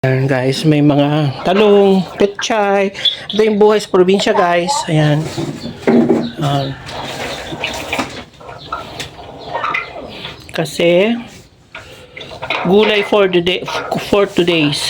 Ayan guys, may mga talong, petchay. Ito yung buhay sa probinsya guys. Ayan. Ayan. Kasi gulay for the day for today's.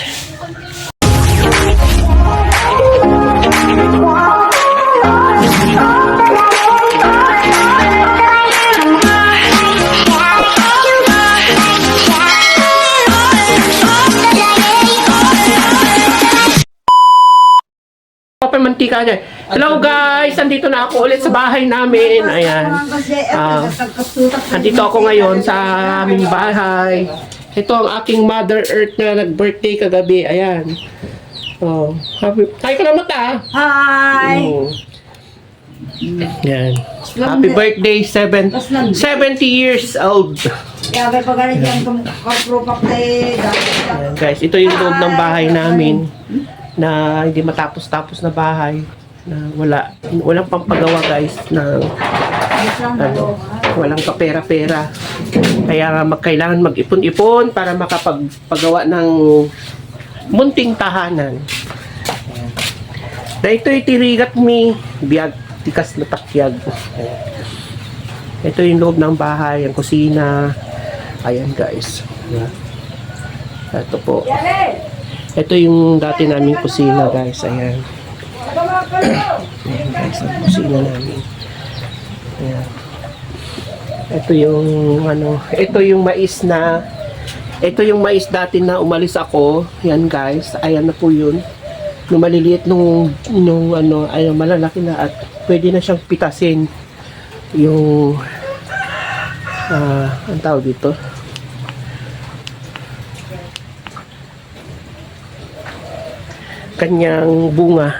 Open mantika dyan. Hello guys! Andito na ako ulit sa bahay namin. Ayan. Ah, Andito ako ngayon sa aming bahay. Ito ang aking Mother Earth na nag-birthday kagabi. Ayan. Oh, happy... Hi ka na mata. Hi! Oh. Yan. Happy birthday, seven, 70 years old. Kaya pa kapropak guys, ito yung loob ng bahay namin na hindi matapos-tapos na bahay na wala walang pampagawa guys na ano, walang kapera-pera. Kaya nga magkailangan mag-ipon-ipon para makapagpagawa ng munting tahanan. Ito'y tirigat mi, biyag, tikas na takyag. Ito yung loob ng bahay, ang kusina. Ayan guys. Ito po. Ito yung dati naming kusina guys. Ayan. Ayan guys, ang kusina namin. Ayan. Ito yung ano, ito yung mais na ito yung mais dati na umalis ako. Yan guys, ayan na po yun. Nung maliliit nung, nung ano, ayun, malalaki na at pwede na siyang pitasin yung ah, ang tawag dito? Kanyang bunga.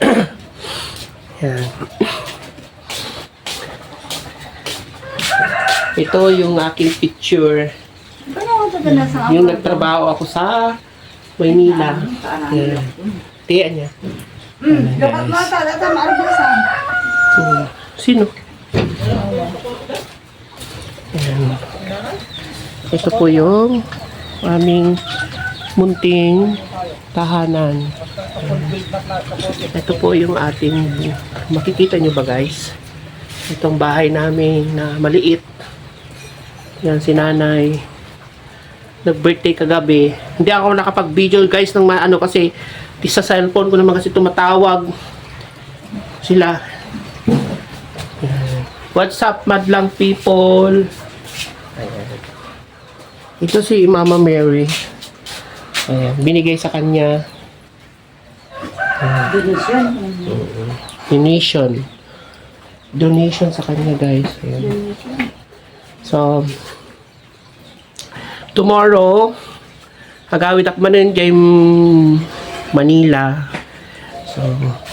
Yan. Ito yung aking picture. Yung nagtrabaho ako sa Maynila. Yan. Tiyan niya. Dapat mata, dapat maarbusan. Hmm. Sino? Ito po yung aming munting tahanan. Ito po yung ating makikita nyo ba guys? Itong bahay namin na maliit. Yan si nanay. Nag-birthday kagabi. Hindi ako nakapag-video guys ng ano kasi sa cellphone ko naman kasi tumatawag sila. What's up, madlang people? Ito si Mama Mary. Ayan, binigay sa kanya Donation. donation. Donation sa kanya, guys. Ayan. So, tomorrow, hagawid ako manin dyan Manila. So,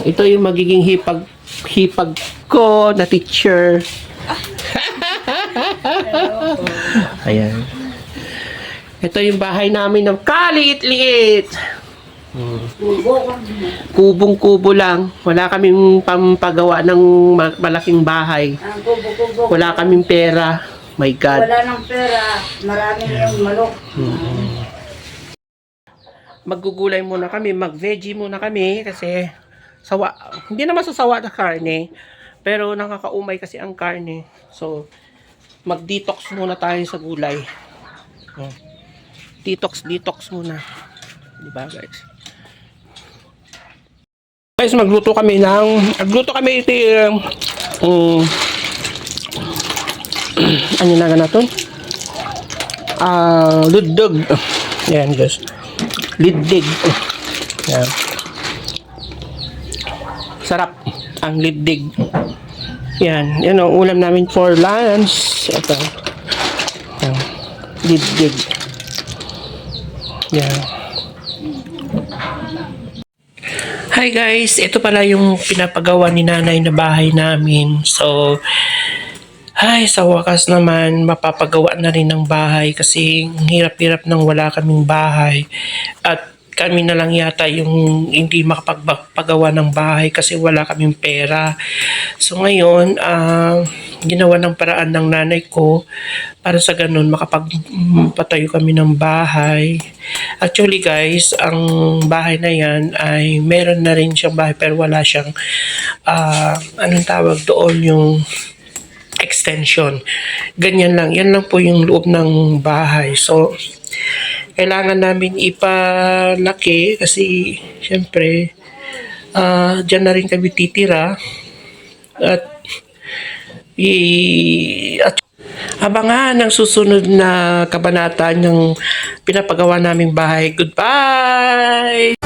ito yung magiging hipag hipag ko na teacher. Ayan. Ito yung bahay namin ng kaliit-liit. Kubong-kubo lang. Wala kaming pampagawa ng ma- malaking bahay. Wala kaming pera. My God. Wala ng pera. Maraming yung manok. Maggugulay muna kami, mag-veggie muna kami kasi sawa, hindi naman sa sawa na karne, pero nakakaumay kasi ang karne. So, mag-detox muna tayo sa gulay. Oh. Detox, detox muna. Di ba guys? Guys, magluto kami ng, magluto kami ito um, ano na nga natin? Ah, ludog. Yan guys. Liddig. Yan. Sarap ang liddig. Yan. Yan ang ulam namin for lunch. Ito. Yan. Liddig. Yan. Hi guys, ito pala yung pinapagawa ni nanay na bahay namin. So, ay, sa wakas naman, mapapagawa na rin ng bahay kasi hirap-hirap nang wala kaming bahay. At kami na lang yata yung hindi makapagpagawa ng bahay kasi wala kaming pera. So ngayon, ah ginawa ng paraan ng nanay ko para sa ganun makapagpatayo kami ng bahay. Actually guys, ang bahay na yan ay meron na rin siyang bahay pero wala siyang ah, anong tawag doon yung extension. Ganyan lang. Yan lang po yung loob ng bahay. So, kailangan namin ipalaki kasi syempre ah diyan na rin kami titira at i at abangan ang susunod na kabanata ng pinapagawa naming bahay. Goodbye!